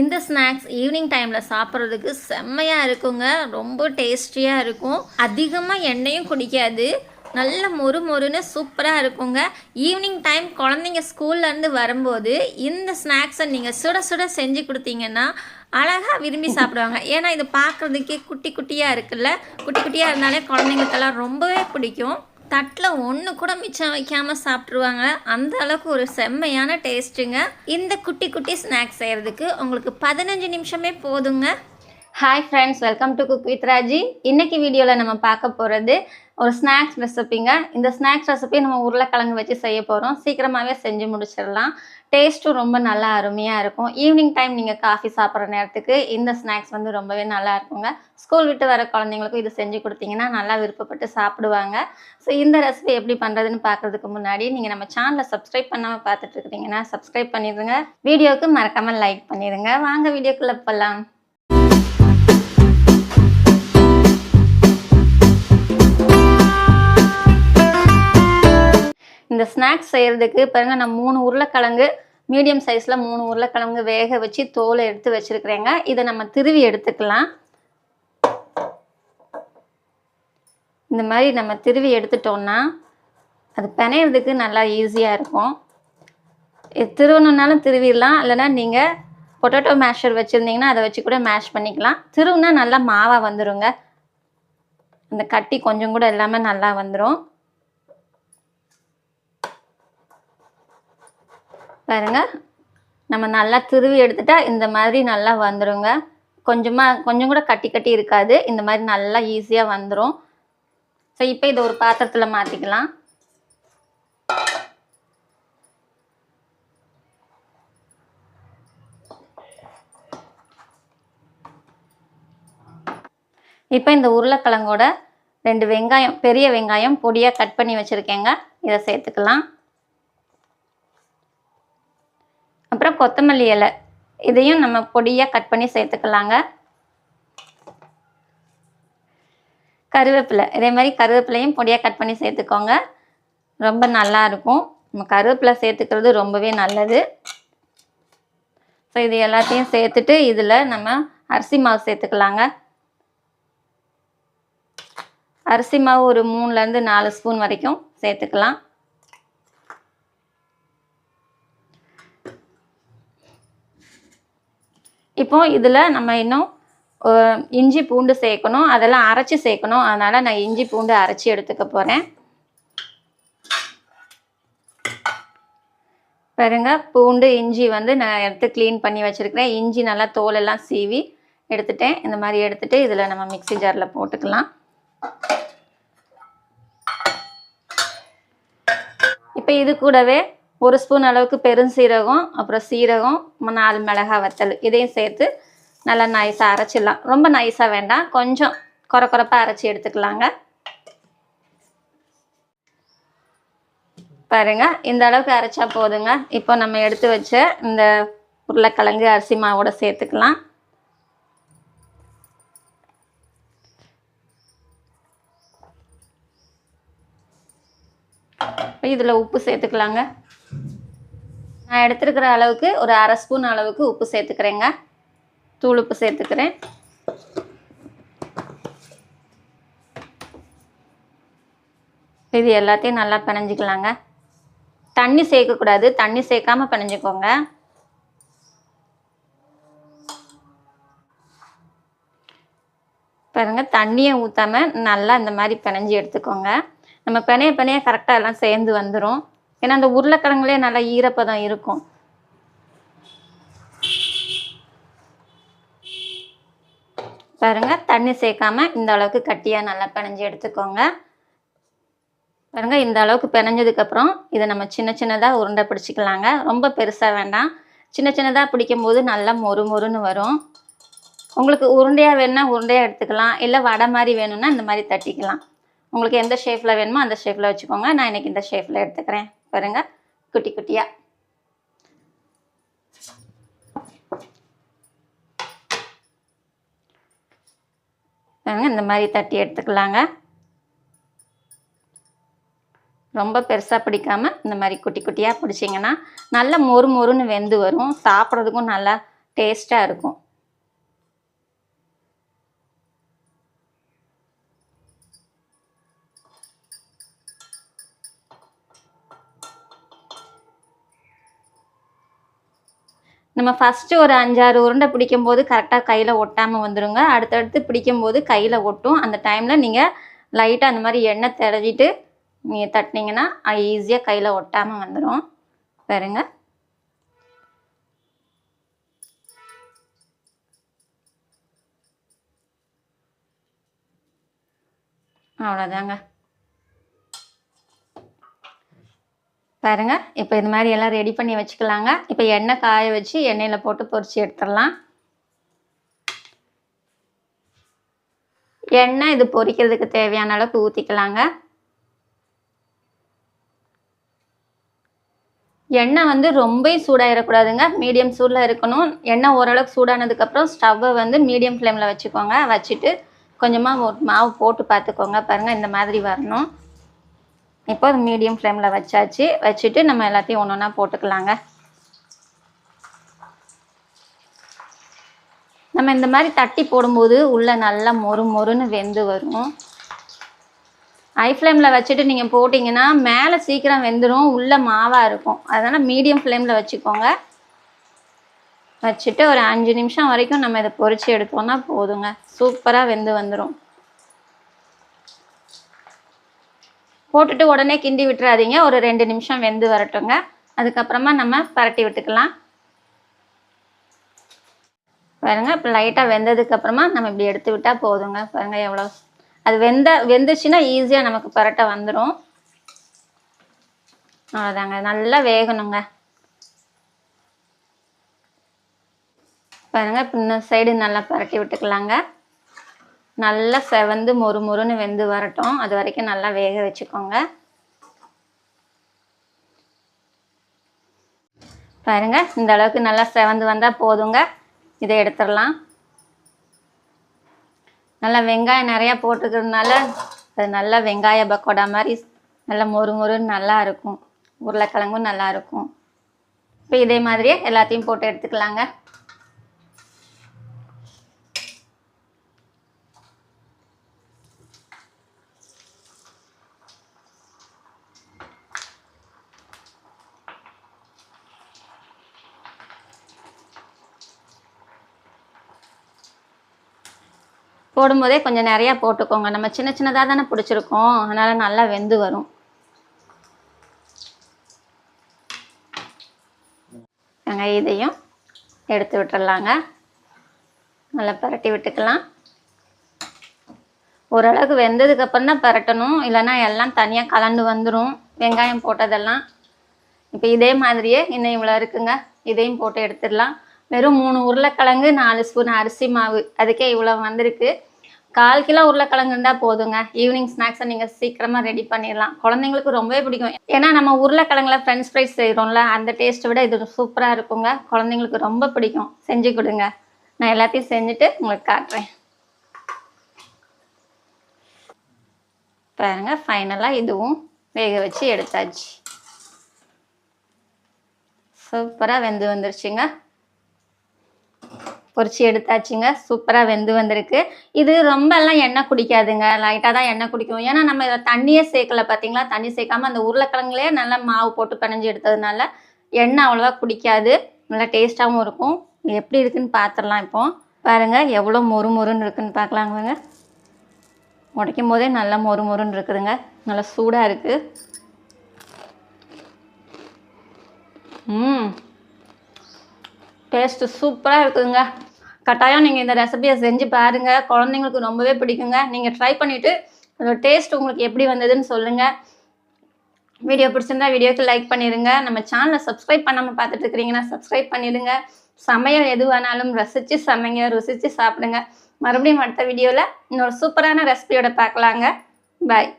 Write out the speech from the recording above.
இந்த snacks evening டைமில் சாப்பிட்றதுக்கு செம்மையாக இருக்குங்க. ரொம்ப டேஸ்டியாக இருக்கும். அதிகமாக எண்ணெயும் குடிக்காது. நல்ல மொறு மொறுன்னு சூப்பராக இருக்குங்க. ஈவினிங் டைம் குழந்தைங்க ஸ்கூல்லேருந்து வரும்போது இந்த ஸ்நாக்ஸை நீங்கள் சுட சுட செஞ்சு கொடுத்தீங்கன்னா அழகாக விரும்பி சாப்பிடுவாங்க. ஏன்னா இது பார்க்குறதுக்கே குட்டி குட்டியாக இருக்குல்ல. குட்டி குட்டியாக இருந்தாலே குழந்தைங்களுக்கெல்லாம் ரொம்பவே பிடிக்கும். தட்டில் ஒன்று கூட மிச்சம் வைக்காமல் சாப்பிட்ருவாங்க அந்த அளவுக்கு ஒரு செம்மையான டேஸ்ட்டுங்க இந்த குட்டி குட்டி ஸ்நாக்ஸ் செய்கிறதுக்கு உங்களுக்கு பதினஞ்சு நிமிஷமே போதுங்க. Hi friends welcome to cook with Raji இன்னைக்கு வீடியோவில் நம்ம பார்க்க போகிறது ஒரு ஸ்நாக்ஸ் ரெசிபிங்க இந்த ஸ்நாக்ஸ் ரெசிபி நம்ம உருளைக்கிழங்கு வச்சு செய்ய போகிறோம் சீக்கிரமாகவே செஞ்சு முடிச்சிடலாம். டேஸ்ட்டும் ரொம்ப நல்லா அருமையாக இருக்கும். ஈவினிங் டைம் நீங்கள் காஃபி சாப்பிட்ற நேரத்துக்கு இந்த ஸ்நாக்ஸ் வந்து ரொம்பவே நல்லா இருக்குங்க. ஸ்கூல் விட்டு வர குழந்தைங்களுக்கும் இது செஞ்சு கொடுத்தீங்கன்னா நல்லா விருப்பப்பட்டு சாப்பிடுவாங்க. ஸோ இந்த ரெசிபி எப்படி பண்ணுறதுன்னு பார்க்குறதுக்கு முன்னாடி நீங்கள் நம்ம சேனலை சப்ஸ்கிரைப் பண்ணாமல் பார்த்துட்டு இருக்கிறீங்கன்னா சப்ஸ்கிரைப் பண்ணிடுங்க. வீடியோவுக்கு மறக்காமல் லைக் பண்ணிடுங்க. வாங்க வீடியோக்குள்ளே போகலாம் இந்த ஸ்நாக்ஸ் செய்கிறதுக்கு பாருங்க நான் மூணு உருளைக்கிழங்கு மீடியம் சைஸில் மூணு உருளைக்கிழங்கு வேக வச்சு தோலை எடுத்து வச்சுருக்கிறேங்க. இதை நம்ம திருவி எடுத்துக்கலாம். இந்த மாதிரி நம்ம திருவி எடுத்துட்டோம்னா அது பிணையிறதுக்கு நல்லா ஈஸியாக இருக்கும். இது திருவணுன்னாலும் திருவிடலாம் இல்லைன்னா நீங்கள் பொட்டேட்டோ மேஷர் வச்சுருந்தீங்கன்னா அதை வச்சு கூட மேஷ் பண்ணிக்கலாம். திருவுனா நல்லா மாவாக வந்துருங்க. அந்த கட்டி கொஞ்சம் கூட எல்லாமே நல்லா வந்துடும் பாருங்க. நம்ம நல்லா திருவி எடுத்துட்டா இந்த மாதிரி நல்லா வந்துருங்க. கொஞ்சமாக கொஞ்சம் கூட கட்டி கட்டி இருக்காது. இந்த மாதிரி நல்லா ஈஸியாக வந்துடும் ஸோ இப்போ இதை ஒரு பாத்திரத்தில் மாற்றிக்கலாம் இப்போ இந்த உருளைக்கிழங்கோட ரெண்டு வெங்காயம் பெரிய வெங்காயம் பொடியாக கட் பண்ணி வச்சுருக்கேங்க. இதை சேர்த்துக்கலாம். அப்புறம் கொத்தமல்லி இலை. இதையும் நம்ம பொடியாக கட் பண்ணி சேர்த்துக்கலாங்க. கருவேப்பிலை. இதே மாதிரி கருவேப்பிலையும் பொடியாக கட் பண்ணி சேர்த்துக்கோங்க. ரொம்ப நல்லா இருக்கும். நம்ம கருவேப்பிலை சேர்த்துக்கிறது ரொம்பவே நல்லது. ஸோ இது எல்லாத்தையும் சேர்த்துட்டு இதில் நம்ம அரிசி மாவு சேர்த்துக்கலாங்க. அரிசி மாவு ஒரு மூணுலேருந்து நாலு ஸ்பூன் வரைக்கும் சேர்த்துக்கலாம். இப்போ இதில் நம்ம இன்னும் இஞ்சி பூண்டு சேர்க்கணும். அதெல்லாம் அரைச்சி சேர்க்கணும். அதனால் நான் இஞ்சி பூண்டு அரைச்சி எடுத்துக்க போகிறேன் பாருங்க பூண்டு இஞ்சி வந்து நான் எடுத்து க்ளீன் பண்ணி வச்சுருக்கிறேன். இஞ்சி நல்லா தோலெல்லாம் சீவி எடுத்துட்டேன். இந்த மாதிரி எடுத்துட்டு இதில் நம்ம மிக்ஸி ஜாரில் போட்டுக்கலாம். இப்போ இது கூடவே ஒரு ஸ்பூன் அளவுக்கு பெருஞ்சீரகம் அப்புறம் சீரகம் நாலு மிளகாய் வத்தல் இதையும் சேர்த்து நல்லா நைஸாக அரைச்சிடலாம். ரொம்ப நைஸாக வேண்டாம். கொஞ்சம் குறை குறைப்பாக அரைச்சி எடுத்துக்கலாங்க. பாருங்க இந்த அளவுக்கு அரைச்சா போதுங்க. இப்போ நம்ம எடுத்து வச்ச இந்த உருளைக்கிழங்கு அரிசி மாவோட சேர்த்துக்கலாம். இதில் உப்பு சேர்த்துக்கலாங்க. நான் எடுத்துருக்கிற அளவுக்கு ஒரு அரை ஸ்பூன் அளவுக்கு உப்பு சேர்த்துக்கிறேங்க. தூள் உப்பு சேர்த்துக்கிறேன். இது எல்லாத்தையும் நல்லா பிணைஞ்சிக்கலாங்க. தண்ணி சேர்க்கக்கூடாது. தண்ணி சேர்க்காம பிணைஞ்சிக்கோங்க. பாருங்க தண்ணியை ஊற்றாம நல்லா இந்த மாதிரி பிணைஞ்சி எடுத்துக்கோங்க. நம்ம பிணைய பிணைய கரெக்டாக எல்லாம் சேர்ந்து வந்துடும் ஏன்னா அந்த உருளைக்கிழங்குலேயே நல்லா ஈரப்பதம் இருக்கும். பாருங்க தண்ணி சேர்க்காம இந்த அளவுக்கு கட்டியாக நல்லா பிணைஞ்சு எடுத்துக்கோங்க. பாருங்க இந்த அளவுக்கு பிணைஞ்சதுக்கப்புறம் இதை நம்ம சின்ன சின்னதாக உருண்டை பிடிச்சிக்கலாங்க. ரொம்ப பெருசாக வேண்டாம். சின்ன சின்னதாக பிடிக்கும்போது நல்லா மொறு மொறுன்னு வரும். உங்களுக்கு உருண்டையாக வேணும்னா உருண்டையாக எடுத்துக்கலாம். இல்லை வடை மாதிரி வேணும்னா இந்த மாதிரி தட்டிக்கலாம். உங்களுக்கு எந்த ஷேப்பில் வேணுமோ அந்த ஷேப்பில் வச்சுக்கோங்க. நான் இன்னைக்கு இந்த ஷேப்பில் எடுத்துக்கிறேன். பாருங்க. குட்டி குட்டியாக பாருங்க இந்த மாதிரி தட்டி எடுத்துக்கலாங்க. ரொம்ப பெருசாக பிடிக்காம இந்த மாதிரி குட்டி குட்டியாக பிடிச்சிங்கன்னா நல்ல மொறு மொறுன்னு வெந்து வரும். சாப்பிட்றதுக்கும் நல்லா டேஸ்ட்டாக இருக்கும். நம்ம ஃபஸ்ட்டு ஒரு அஞ்சாறு உருண்டை பிடிக்கும்போது கரெக்டாக கையில் ஒட்டாமல் வந்துடுங்க அடுத்தடுத்து பிடிக்கும்போது கையில் ஒட்டும். அந்த டைமில் நீங்கள் லைட்டாக அந்த மாதிரி எண்ணெய் தடவிட்டு நீங்கள் தட்டினீங்கன்னா ஈஸியாக கையில் ஒட்டாமல் வந்துடும் பாருங்க. அவ்வளோதாங்க பாருங்கள் இப்போ இது மாதிரி எல்லாம் ரெடி பண்ணி வச்சுக்கலாங்க. இப்போ எண்ணெய் காய வச்சு எண்ணெயில் போட்டு பொரித்து எடுத்துடலாம். எண்ணெய் இது பொரிக்கிறதுக்கு தேவையான அளவுக்கு ஊற்றிக்கலாங்க எண்ணெய் வந்து ரொம்ப சூடாகிடக்கூடாதுங்க மீடியம் சூடில் இருக்கணும். எண்ணெய் ஓரளவுக்கு சூடானதுக்கப்புறம் ஸ்டவ்வை வந்து மீடியம் ஃப்ளேமில் வச்சுக்கோங்க. வச்சுட்டு கொஞ்சமாக மாவு போட்டு பார்த்துக்கோங்க. பாருங்கள் இந்த மாதிரி வரணும். இப்போ அது மீடியம் ஃப்ளேமில் வச்சாச்சு. வச்சுட்டு நம்ம எல்லாத்தையும் ஒன்று ஒன்றா போட்டுக்கலாங்க. நம்ம இந்த மாதிரி தட்டி போடும்போது உள்ளே நல்லா மொறு மொறுன்னு வெந்து வரும். ஹை ஃப்ளேமில் வச்சுட்டு நீங்கள் போட்டிங்கன்னா மேலே சீக்கிரம் வெந்துடும் உள்ளே மாவாக இருக்கும். அதனால் மீடியம் ஃப்ளேமில் வச்சுக்கோங்க. வச்சுட்டு ஒரு அஞ்சு நிமிஷம் வரைக்கும் நம்ம இதை பொறிச்சு எடுத்தோம்னா போதுங்க. சூப்பராக வெந்து வந்துடும் போட்டுட்டு உடனே கிண்டி விட்டுறாதீங்க. ஒரு ரெண்டு நிமிஷம் வெந்து வரட்டுங்க. அதுக்கப்புறமா நம்ம பரட்டி விட்டுக்கலாம். பாருங்க இப்போ லைட்டாக வெந்ததுக்கப்புறமா நம்ம இப்படி எடுத்து விட்டால் போதுங்க. பாருங்க எவ்வளோ. அது வெந்த வெந்துச்சுன்னா ஈஸியாக நமக்கு பரட்டை வந்துடும் அவ்வளோதாங்க. நல்லா வேகணுங்க. பாருங்க இப்போ இந்த சைடு நல்லா பரட்டி விட்டுக்கலாங்க. நல்லா செவந்து மொறு மொறுன்னு வெந்து வரட்டும். அது வரைக்கும் நல்லா வேக வச்சுக்கோங்க. பாருங்க இந்த அளவுக்கு நல்லா செவந்து வந்தால் போதுங்க. இதை எடுத்துடலாம். நல்லா வெங்காயம் நிறையா போட்டுக்கிறதுனால அது நல்லா வெங்காய பக்கோடா மாதிரி நல்லா மொறு மொறுன்னு நல்லா இருக்கும். உருளைக்கிழங்கும் நல்லா இருக்கும். இப்போ இதே மாதிரியே எல்லாத்தையும் போட்டு எடுத்துக்கலாங்க. போடும்போதே கொஞ்சம் நிறையா போட்டுக்கோங்க. நம்ம சின்ன சின்னதாக தானே பிடிச்சிருக்கோம். அதனால் நல்லா வெந்து வரும். நாங்கள் இதையும் எடுத்து விட்டுறலாங்க. நல்லா பரட்டி விட்டுக்கலாம். ஓரளவுக்கு வெந்ததுக்கப்புறம் தான் பரட்டணும். இல்லைன்னா எல்லாம் தனியாக கலந்து வந்துடும் வெங்காயம் போட்டதெல்லாம். இப்போ இதே மாதிரியே இன்னும் இவ்வளோ இருக்குங்க. இதையும் போட்டு எடுத்துடலாம். வெறும் மூணு உருளைக்கிழங்கு நாலு ஸ்பூன் அரிசி மாவு. அதுக்கே இவ்வளோ வந்திருக்கு. கால் கிலோ உருளைக்கிழங்கு இருந்தால் போதுங்க. ஈவினிங் ஸ்நாக்ஸை நீங்கள் சீக்கிரமாக ரெடி பண்ணிடலாம் குழந்தைங்களுக்கு ரொம்பவே பிடிக்கும். ஏன்னா நம்ம உருளைக்கிழங்குல ஃப்ரெஞ்ச் ஃப்ரைஸ் செய்கிறோம்ல அந்த டேஸ்ட்டை விட இது சூப்பராக இருக்குங்க. குழந்தைங்களுக்கு ரொம்ப பிடிக்கும். செஞ்சு கொடுங்க. நான் எல்லாத்தையும் செஞ்சுட்டு உங்களுக்கு காட்டுறேன். பாருங்க ஃபைனலாக இதுவும் வேக வச்சு எடுத்தாச்சு. சூப்பராக வெந்து வந்துருச்சுங்க. பொரிச்சு எடுத்தாச்சுங்க. சூப்பராக வெந்து வந்திருக்கு. இது ரொம்பலாம் எண்ணெய் குடிக்காதுங்க. லைட்டாக தான் எண்ணெய் குடிக்கும். ஏன்னா நம்ம இதில் தண்ணியே சேர்க்கல பார்த்தீங்களா தண்ணி சேர்க்காம அந்த உருளைக்கிழங்குலேயே நல்லா மாவு போட்டு பிணைஞ்சு எடுத்ததுனால எண்ணெய் அவ்வளோவா குடிக்காது. நல்லா டேஸ்ட்டாகவும் இருக்கும். எப்படி இருக்குன்னு பார்த்துடலாம் இப்போ. பாருங்கள் எவ்வளோ மொறு மொறுன்னு இருக்குன்னு பார்க்கலாங்க உடைக்கும் போதே நல்லா மொறு மொறுன்னு இருக்குதுங்க. நல்லா சூடாக இருக்குது ம். டேஸ்ட்டு சூப்பராக இருக்குதுங்க. கட்டாயம் நீங்கள் இந்த ரெசிபியை செஞ்சு பாருங்கள் குழந்தைங்களுக்கு ரொம்பவே பிடிக்குங்க. நீங்கள் ட்ரை பண்ணிவிட்டு அதோட டேஸ்ட் உங்களுக்கு எப்படி வந்ததுன்னு சொல்லுங்கள் வீடியோ பிடிச்சிருந்தா வீடியோக்கு லைக் பண்ணிடுங்க நம்ம சேனலை சப்ஸ்கிரைப் பண்ணாமல் பார்த்துட்டு இருக்கிறீங்கன்னா சப்ஸ்கிரைப் பண்ணிடுங்க. சமையல் எது வேணாலும் ரசித்து சமைங்க ருசித்து சாப்பிடுங்க. மறுபடியும் அடுத்த வீடியோவில் இன்னொரு சூப்பரான ரெசிபியோட பார்க்கலாங்க. பாய்